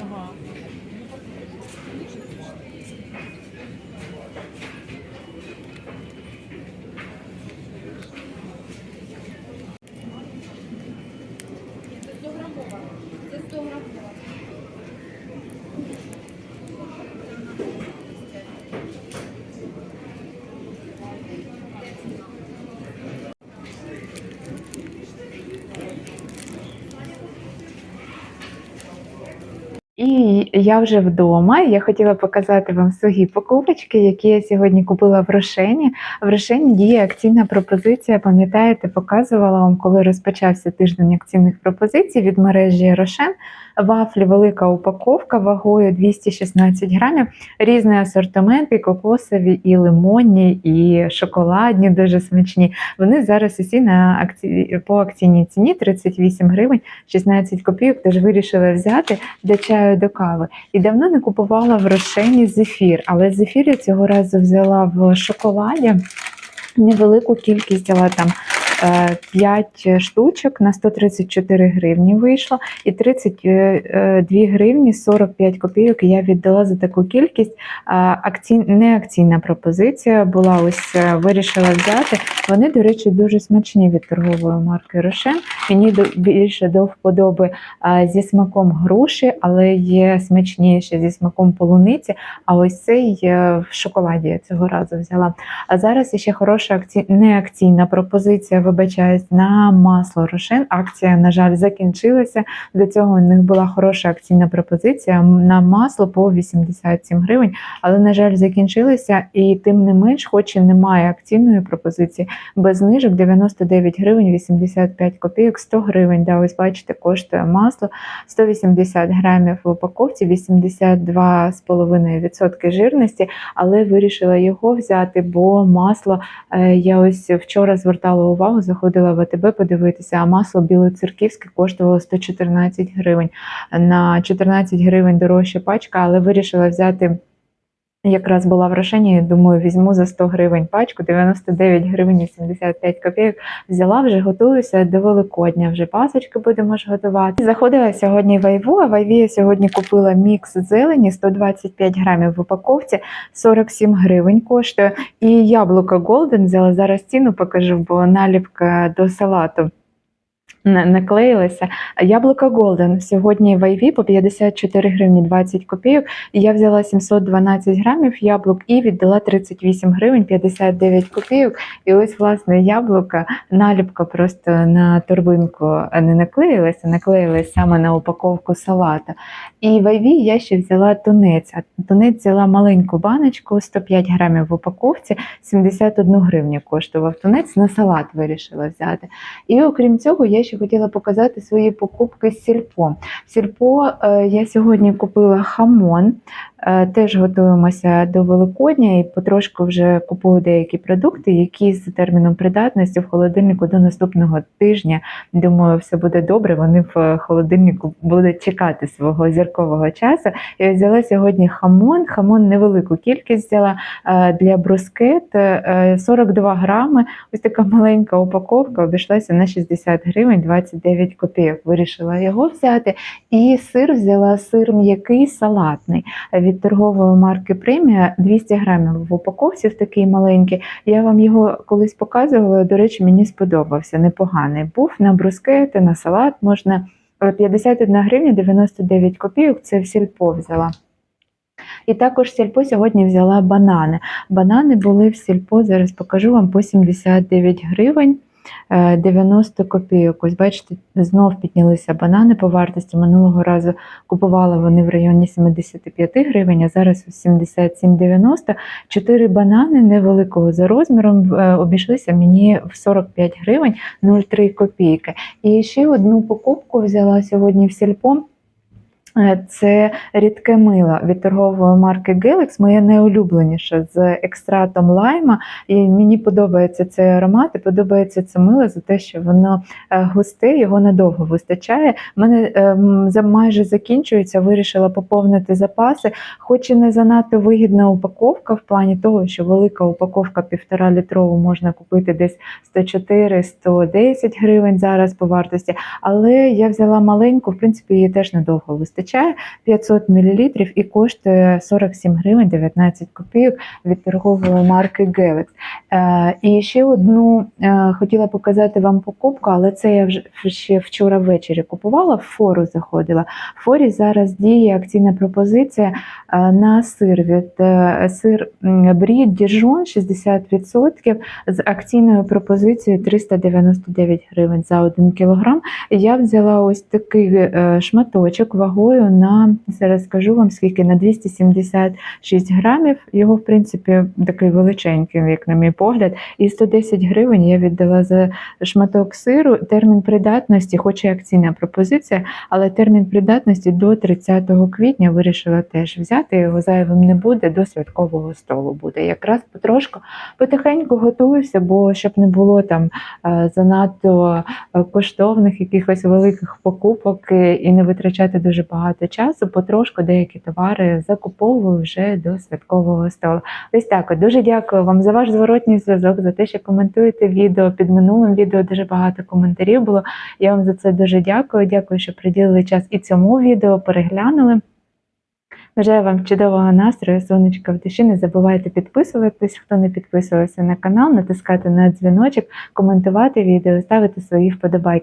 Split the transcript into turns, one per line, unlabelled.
Ага. Thank you. І я вже вдома. Я хотіла показати вам свої покупочки, які я сьогодні купила в Рошені. В Рошені діє акційна пропозиція. Пам'ятаєте, показувала вам, коли розпочався тиждень акційних пропозицій від мережі Рошен. Вафлі велика упаковка вагою 216 грамів, різний асортимент, і кокосові, і лимонні, і шоколадні, дуже смачні. Вони зараз усі на акції по акційній ціні 38 гривень 16 копійок. Тож вирішила взяти до чаю до кави. І давно не купувала в Рошені зефір, але зефір я цього разу взяла в шоколаді. Невелику кількість взяла там 5 штучок на 134 гривні вийшло, і 32 гривні 45 копійок я віддала за таку кількість. Акцій... Не акційна пропозиція була, ось е, вирішила взяти. Вони, до речі, дуже смачні від торгової марки Рошен. Мені більше до вподоби зі смаком груші, але є смачніше зі смаком полуниці. А ось цей е, в шоколаді я цього разу взяла. А зараз ще хороша не акційна пропозиція, вибачаюсь, на масло Рошен. Акція, на жаль, закінчилася. До цього у них була хороша акційна пропозиція на масло по 87 гривень, але, на жаль, закінчилася. І тим не менш, хоч і немає акційної пропозиції, без знижок 99 гривень 85 копійок, 100 гривень. Да, ось бачите, коштує масло 180 грамів в упаковці, 82,5% жирності, але вирішила його взяти, бо масло е, я ось вчора звертала увагу, заходила в АТБ подивитися, а масло білоцерківське коштувало 114 гривень. На 14 гривень дорожча пачка, але вирішила взяти. Якраз була в Рошені, думаю, візьму за 100 гривень пачку, 99 гривень і 75 копійок. Взяла, вже готуюся до Великодня, вже пасочки будемо ж готувати. Заходила сьогодні в Айву, а в Айві я сьогодні купила мікс зелені 125 грамів в упаковці, 47 гривень коштує. І яблуко Голден взяла, зараз ціну покажу, бо наліпка до салату на- наклеїлася. Яблуко Голден сьогодні в Айві по 54 гривні 20 копійок. Я взяла 712 грамів яблук і віддала 38 гривень 59 копійок. І ось власне яблука, наліпка просто на торбинку не наклеїлася, наклеїлася саме на упаковку салата. І в Айві я ще взяла тунець. Тунець взяла маленьку баночку, 105 грамів в упаковці, 71 гривню коштував тунець. На салат вирішила взяти. І окрім цього, я ще хотіла показати свої покупки з сільпо. В сільпо е, я сьогодні купила хамон. Е, Теж готуємося до Великодня і потрошку вже купую деякі продукти, які з терміном придатності в холодильнику до наступного тижня. Думаю, все буде добре. Вони в холодильнику будуть чекати свого зіркового часу. Я взяла сьогодні хамон. Хамон невелику кількість взяла е, для брускет е, 42 грами. Ось така маленька упаковка обійшлася на 60 гривень 29 копійок. Вирішила його взяти. І сир взяла сир м'який салатний від торгової марки Премія 200 грамів в упаковці в такий маленький. Я вам його колись показувала. До речі, мені сподобався. Непоганий був на брускети, на салат можна. е, 51 гривня 99 копійок. Це в сільпо взяла. І також сільпо сьогодні взяла банани. Банани були в сільпо, зараз покажу вам по 79 гривень. Е, 90 копійок. Ось бачите, знов піднялися банани по вартості. Минулого разу купувала вони в районі 75 гривень, а зараз 77,90. Чотири банани невеликого за розміром е, обійшлися мені в 45 гривень 0,3 копійки. І ще одну покупку взяла сьогодні в сільпо. Е, Це рідке мило від торгової марки Galax, моє найулюбленіше з екстратом лайма. І мені подобається цей аромат, і подобається це мило за те, що воно е, густе, його надовго вистачає. У мене ем, майже закінчується, вирішила поповнити запаси. Хоч і не занадто вигідна упаковка в плані того, що велика упаковка півтора літрову можна купити десь 104-110 гривень зараз по вартості. Але я взяла маленьку, в принципі, її теж надовго вистачає. 500 мл і коштує 47 гривень 19 копійок від торгової марки. Е, і ще одну е, хотіла показати вам покупку, але це я вже ще вчора ввечері купувала, в фору заходила. В форі зараз діє акційна пропозиція на сир від е, сир м, Брі Діжон 60% з акційною пропозицією 399 гривень за 1 кілограм. Я взяла ось такий е, шматочок вагою на зараз скажу вам скільки на 276 грамів. Його, в принципі, такий величенький, як на мій погляд. І 110 гривень я віддала за шматок сиру. Термін придатності, хоч і акційна пропозиція, але термін придатності до 30 квітня вирішила теж взяти. Його зайвим не буде, до святкового столу буде. Якраз потрошку потихеньку готуюся, бо щоб не було там е, занадто е, коштовних якихось великих покупок е, і не витрачати дуже багато часу. Потрошку деякі товари закуповую вже до святкового столу. Ось так. Дуже дякую вам за ваш зворотній зв'язок, за те, що коментуєте відео. Під минулим відео дуже багато коментарів було. Я вам за це дуже дякую. Дякую, що приділили час і цьому відео, переглянули. Бажаю вам чудового настрою, сонечка в душі. Не забувайте підписуватись, хто не підписувався на канал, натискати на дзвіночок, коментувати відео, ставити свої вподобайки.